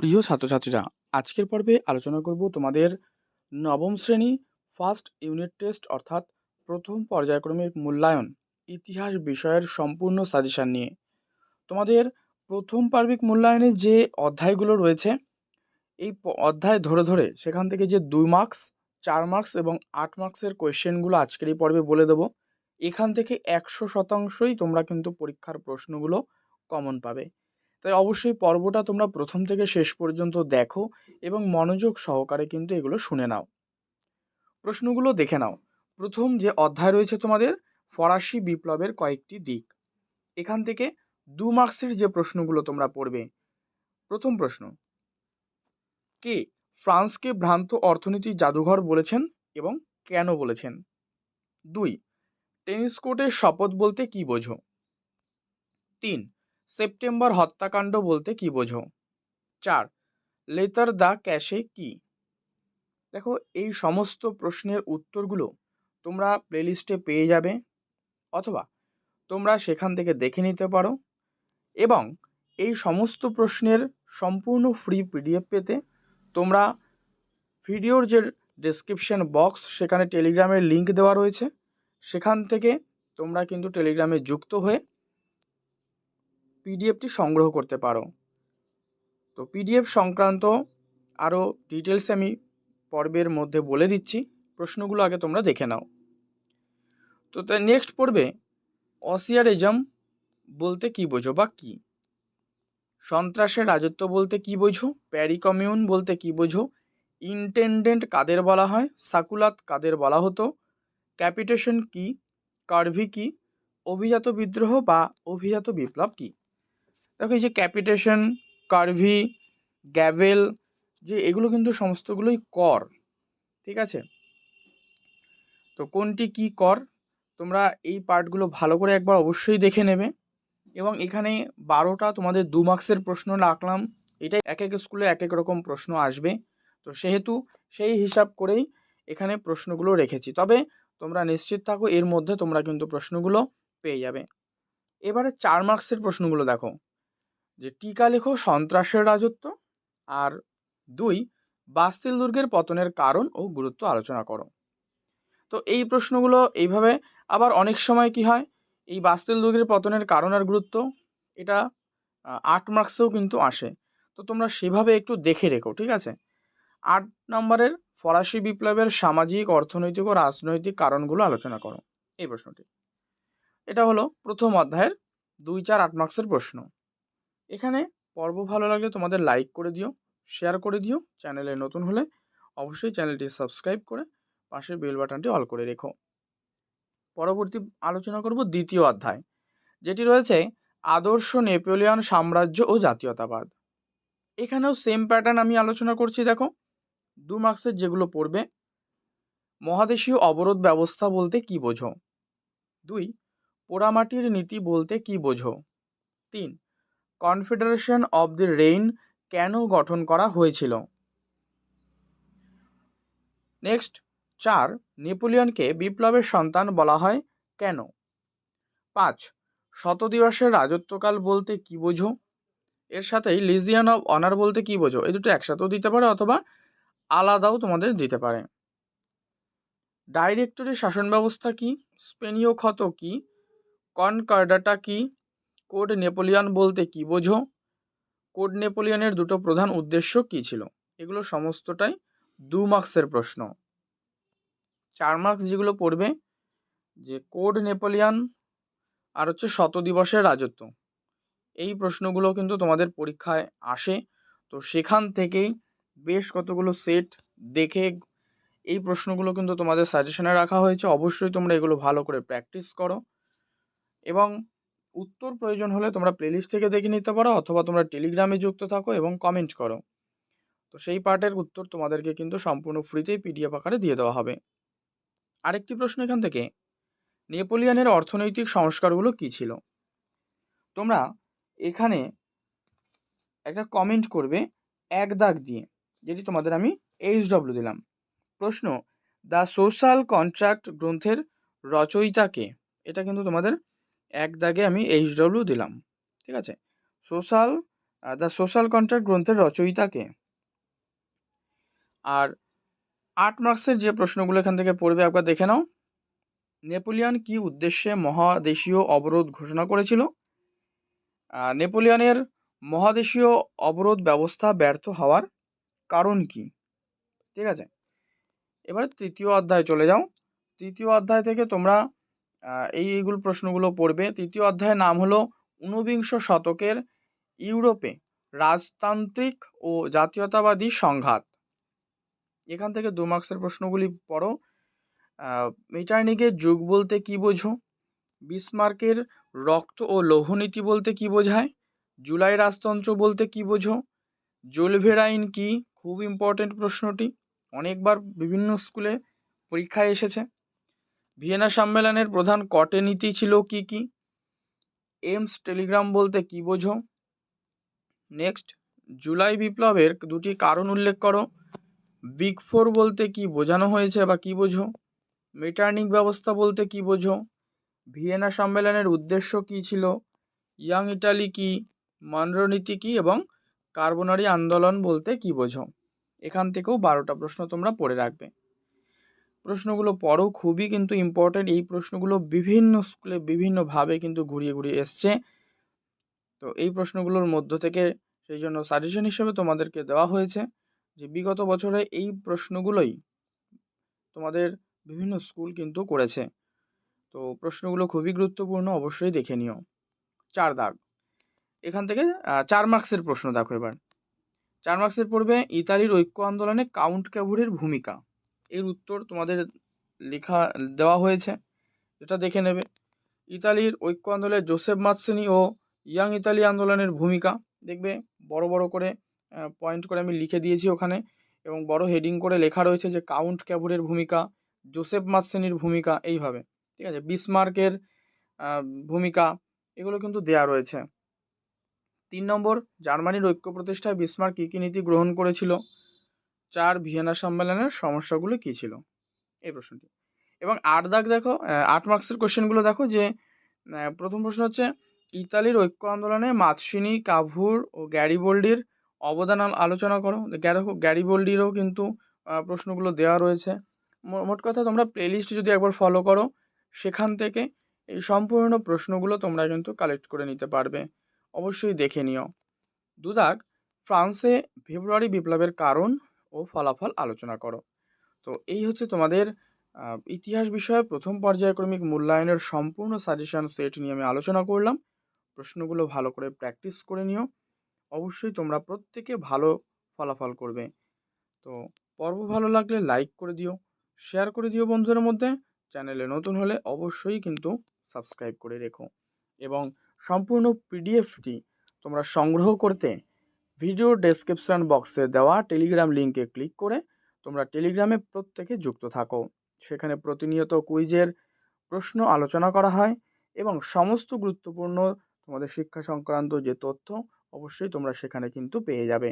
প্রিয় ছাত্রছাত্রীরা, আজকের পর্বে আলোচনা করব তোমাদের নবম শ্রেণি ফার্স্ট ইউনিট টেস্ট অর্থাৎ প্রথম পর্যায়ক্রমিক মূল্যায়ন, ইতিহাস বিষয়ের সম্পূর্ণ সাজেশান নিয়ে। তোমাদের প্রথম পার্বিক মূল্যায়নের যে অধ্যায়গুলো রয়েছে, এই অধ্যায় ধরে ধরে সেখান থেকে যে দুই মার্কস চার মার্কস এবং আট মার্কসের কোয়েশ্চেনগুলো আজকের এই পর্বে বলে দেবো। এখান থেকে একশো শতাংশই তোমরা কিন্তু পরীক্ষার প্রশ্নগুলো কমন পাবে। তাই অবশ্যই পর্বটা তোমরা প্রথম থেকে শেষ পর্যন্ত দেখো এবং মনোযোগ সহকারে কিন্তু এগুলো শুনে নাও। প্রশ্নগুলো দেখে নাও। প্রথম যে অধ্যায় রয়েছে তোমাদের, ফরাসি বিপ্লবের কয়েকটি দিক। এখান থেকে দু মার্কসের যে প্রশ্নগুলো তোমরা পড়বে। প্রথম প্রশ্ন, কে ফ্রান্সকে ভ্রান্ত অর্থনীতির জাদুঘর বলেছেন এবং কেন বলেছেন? দুই, টেনিস কোর্টের শপথ বলতে কি বোঝো? তিন সেপ্টেম্বর হত্যাকাণ্ড বলতে কি বোঝো? চার লেতার দ্য ক্যাশে কি? দেখো, এই সমস্ত প্রশ্নের উত্তরগুলো তোমরা প্লেলিস্টে পেয়ে যাবে, অথবা তোমরা সেখান থেকে দেখে নিতে পারো এবং এই সমস্ত প্রশ্নের সম্পূর্ণ ফ্রি পিডিএফ পেতে তোমরা ভিডিওর যে ডেসক্রিপশন বক্স, সেখানে টেলিগ্রামের লিংক দেওয়া রয়েছে, সেখান থেকে তোমরা কিন্তু টেলিগ্রামে যুক্ত হয়ে পিডিএফটি সংগ্রহ করতে পারো। তো পিডিএফ সংক্রান্ত আরও ডিটেলস আমি পর্বের মধ্যে বলে দিচ্ছি। প্রশ্নগুলো আগে তোমরা দেখে নাও। তো তাই নেক্সট পড়বে, অসিয়ারিজম বলতে কি বোঝো বা কি? সন্ত্রাসের রাজত্ব বলতে কি বোঝো? প্যারি কমিউন বলতে কি বোঝো? ইন্টেন্ডেন্ট কাদের বলা হয়? সাকুলাত কাদের বলা হতো? ক্যাপিটেশন কি? কার্ভি কি? অভিজাত বিদ্রোহ বা অভিজাত বিপ্লব কি? দেখো এই যে ক্যাপিটেশন কার্ভি গ্যাভেল যে এগুলো কিন্তু সমস্তগুলোই কর, ঠিক আছে? তো কোনটি কি কর? তোমরা এই পার্টগুলো ভালো করে একবার অবশ্যই দেখে নেবে। এবং এখানে বারোটা তোমাদের দু মার্কসের প্রশ্ন রাখলাম। এটাই এক এক স্কুলে এক এক রকম প্রশ্ন আসবে। তো সেহেতু সেই হিসাব করেই এখানে প্রশ্নগুলো রেখেছি। তবে তোমরা নিশ্চিত থাকো, এর মধ্যে তোমরা কিন্তু প্রশ্নগুলো পেয়ে যাবে। এবারে চার মার্কসের প্রশ্নগুলো দেখো। যে টিকা লেখো সন্ত্রাসের রাজত্ব আর দুই, বাস্তিল দুর্গের পতনের কারণ ও গুরুত্ব আলোচনা করো। তো এই প্রশ্নগুলো এইভাবে আবার অনেক সময় কি হয়? এই বাস্তিল দুর্গের পতনের কারণ আর গুরুত্ব, এটা আট মার্কসেও কিন্তু আসে। তো তোমরা সেভাবে একটু দেখে রেখো, ঠিক আছে? আট নম্বরের ফরাসি বিপ্লবের সামাজিক, অর্থনৈতিক ও রাজনৈতিক কারণগুলো আলোচনা করো, এই প্রশ্নটি। এটা হলো প্রথম অধ্যায়ের দুই চার আট মার্কসের প্রশ্ন। এখানে পর্ব ভালো লাগলে তোমাদের লাইক করে দিও শেয়ার করে দিও, চ্যানেলে নতুন হলে অবশ্যই চ্যানেলটি সাবস্ক্রাইব করে পাশের বেল বাটনটি অল করে রেখো। পরবর্তী আলোচনা করব দ্বিতীয় অধ্যায়, যেটি রয়েছে আদর্শ নেপোলিয়ন সাম্রাজ্য ও জাতীয়তাবাদ। এখানেও সেম প্যাটার্ন আমি আলোচনা করছি, দেখো। দু মার্কসের যেগুলো পড়বে, মহাদেশীয় অবরোধ ব্যবস্থা বলতে কি বোঝো? দুই, পোড়ামাটির নীতি বলতে কি বোঝো? তিন কনফেডারেশন অব দ্য রেইন কেন গঠন করা হয়েছিল? নেক্সট চার, নেপোলিয়নকে বিপ্লবের সন্তান বলা হয় কেন? পাঁচ, শতদিবসের রাজত্বকাল বলতে কি বোঝো? এর সাথেই লিজিয়ান অব অনার বলতে কি বোঝো? এই দুটো একসাথেও দিতে পারে অথবা আলাদাও তোমাদের দিতে পারে। ডাইরেক্টরি শাসন ব্যবস্থা কি? স্পেনীয় ক্ষত কি? কনকার্ডাটা কি? কোড নেপোলিয়ন বলতে কি বোঝো? কোড নেপোলিয়নের দুটো প্রধান উদ্দেশ্য কি ছিল? এগুলো সমস্তটাই দু মার্কসের প্রশ্ন। চার মার্কস যেগুলো পড়বে, যে কোড নেপোলিয়ন আর হচ্ছে শত দিবসের রাজত্ব। এই প্রশ্নগুলো কিন্তু তোমাদের পরীক্ষায় আসে। তো সেখান থেকেই বেশ কতগুলো সেট দেখে এই প্রশ্নগুলো কিন্তু তোমাদের সাজেশনে রাখা হয়েছে। অবশ্যই তোমরা এগুলো ভালো করে প্র্যাকটিস করো। এবং উত্তর প্রয়োজন হলে তোমরা প্লেলিস্ট থেকে দেখে নিতে পারো অথবা তোমরা টেলিগ্রামে যুক্ত থাকো এবং কমেন্ট করো। তো সেই পার্টের উত্তর তোমাদেরকে কিন্তু সম্পূর্ণ ফ্রিতেই পিডিএফ আকারে দিয়ে দেওয়া হবে। আরেকটি প্রশ্ন এখান থেকে, নেপোলিয়ানের অর্থনৈতিক সংস্কারগুলো কী ছিল? তোমরা এখানে একটা কমেন্ট করবে এক দাগ দিয়ে, যেটি তোমাদের আমি এইচ ডব্লিউ দিলাম। প্রশ্ন, দ্য সোশ্যাল কন্ট্রাক্ট গ্রন্থের রচয়িতাকে এটা কিন্তু তোমাদের এক দাগে আমি এইচ ডব্লিউ দিলাম, ঠিক আছে? সোশ্যাল দ্য সোশ্যাল কন্ট্রাক্ট গ্রন্থের রচয়িতাকে আর আট মার্কসের যে প্রশ্নগুলো এখান থেকে পড়বে একবার দেখে নাও। নেপোলিয়ন কি উদ্দেশ্যে মহাদেশীয় অবরোধ ঘোষণা করেছিল? নেপোলিয়নের মহাদেশীয় অবরোধ ব্যবস্থা ব্যর্থ হওয়ার কারণ কি? ঠিক আছে? এবার তৃতীয় অধ্যায় চলে যাও। তৃতীয় অধ্যায় থেকে তোমরা এই এইগুলো প্রশ্নগুলো পড়বে। তৃতীয় অধ্যায়ের নাম হলো ঊনবিংশ শতকের ইউরোপে রাজতান্ত্রিক ও জাতীয়তাবাদী সংঘাত। এখান থেকে দু মার্ক্সের প্রশ্নগুলি পড়ো। মিটার্নিকের যুগ বলতে কি বোঝো? বিসমার্কের রক্ত ও লৌহনীতি বলতে কি বোঝায়? জুলাই রাজতন্ত্র বলতে কি বোঝো? জোলভেরাইন কি? খুব ইম্পর্টেন্ট প্রশ্নটি। অনেকবার বিভিন্ন স্কুলে পরীক্ষায় এসেছে। ভিয়েনা সম্মেলনের প্রধান কটে নীতি ছিল কি কি? এমস টেলিগ্রাম বলতে কি বোঝো? নেক্সট, জুলাই বিপ্লবের দুটি কারণ উল্লেখ করো। বিগ ফোর বলতে কি বোঝানো হয়েছে বা কি বোঝো? মেটার্নিক ব্যবস্থা বলতে কি বোঝো? ভিয়েনা সম্মেলনের উদ্দেশ্য কি ছিল? ইয়াং ইটালি কি? মনরনীতি কি? এবং কার্বনারি আন্দোলন বলতে কি বোঝো? এখান থেকেও বারোটা প্রশ্ন তোমরা পড়ে রাখবে। প্রশ্নগুলো পড়ো, খুবই কিন্তু ইম্পর্ট্যান্ট এই প্রশ্নগুলো বিভিন্ন স্কুলে বিভিন্নভাবে কিন্তু ঘুরিয়ে ঘুরিয়ে এসছে। তো এই প্রশ্নগুলোর মধ্য থেকে সেই জন্য সাজেশন হিসেবে তোমাদেরকে দেওয়া হয়েছে যে বিগত বছরে এই প্রশ্নগুলোই তোমাদের বিভিন্ন স্কুল কিন্তু করেছে। তো প্রশ্নগুলো খুবই গুরুত্বপূর্ণ, অবশ্যই দেখে নিও। চার দাগ। এখান থেকে চার মার্কসের প্রশ্ন দেখো এবার। চার মার্কসের পড়বে ইতালির ঐক্য আন্দোলনে কাউন্ট ক্যাভুরের ভূমিকা। এর উত্তর তোমাদের লেখা, দেওয়া হয়েছে। যেটা দেখে নেবে। ইতালির ঐক্য আন্দোলনে জোসেফ মাৎসেনি ও ইয়াং ইতালি আন্দোলনের ভূমিকা। দেখবে, বড় বড় করে পয়েন্ট করে আমি লিখে দিয়েছি ওখানে এবং বড় হেডিং করে লেখা রয়েছে যে কাউন্ট ক্যাভুরের ভূমিকা, জোসেফ মাৎসেনির ভূমিকা এইভাবে। ঠিক আছে? বিসমার্কের ভূমিকা, এগুলো কিন্তু দেয়া রয়েছে। তিন নম্বর, জার্মানির ঐক্য প্রতিষ্ঠায় বিসমার্ক কী কী নীতি গ্রহণ করেছিল? চার ভিয়েনা সম্মেলনের সমস্যাগুলো কী ছিল? এই প্রশ্নটি। এবং আট দাগ দেখো আট মার্কসের কোশ্চেনগুলো দেখো যে প্রথম প্রশ্ন হচ্ছে, ইতালির ঐক্য আন্দোলনে মাতসিনি, কাভুর ও গ্যারিবোল্ডির অবদান আলোচনা করো। দেখো গ্যারিবোল্ডিরও কিন্তু প্রশ্নগুলো দেওয়া রয়েছে। মোট কথা তোমরা প্লেলিস্ট যদি একবার ফলো করো, সেখান থেকে এই সম্পূর্ণ প্রশ্নগুলো তোমরা কিন্তু কালেক্ট করে নিতে পারবে। অবশ্যই দেখে নিও। দুদাগ, ফ্রান্সে ফেব্রুয়ারি বিপ্লবের কারণ ও ফলাফল আলোচনা করো। তো এই হচ্ছে তোমাদের ইতিহাস বিষয়ে প্রথম পর্যায়ক্রমিক মূল্যায়নের সম্পূর্ণ সাজেশন সেট নিয়ে আমি আলোচনা করলাম। প্রশ্নগুলো ভালো করে প্র্যাকটিস করে নিও। অবশ্যই তোমরা প্রত্যেকে ভালো ফলাফল করবে। তো পর্ব ভালো লাগলে লাইক করে দিও শেয়ার করে দিও বন্ধুদের মধ্যে। চ্যানেলে নতুন হলে অবশ্যই কিন্তু সাবস্ক্রাইব করে রেখো। এবং সম্পূর্ণ পিডিএফটি তোমরা সংগ্রহ করতে ভিডিও ডেসক্রিপশন বক্সে দেওয়া টেলিগ্রাম লিঙ্কে ক্লিক করে তোমরা টেলিগ্রামে প্রত্যেকে যুক্ত থাকো। সেখানে প্রতিনিয়ত কুইজের প্রশ্ন আলোচনা করা হয় এবং সমস্ত গুরুত্বপূর্ণ তোমাদের শিক্ষা সংক্রান্ত যে তথ্য, অবশ্যই তোমরা সেখানে কিন্তু পেয়ে যাবে।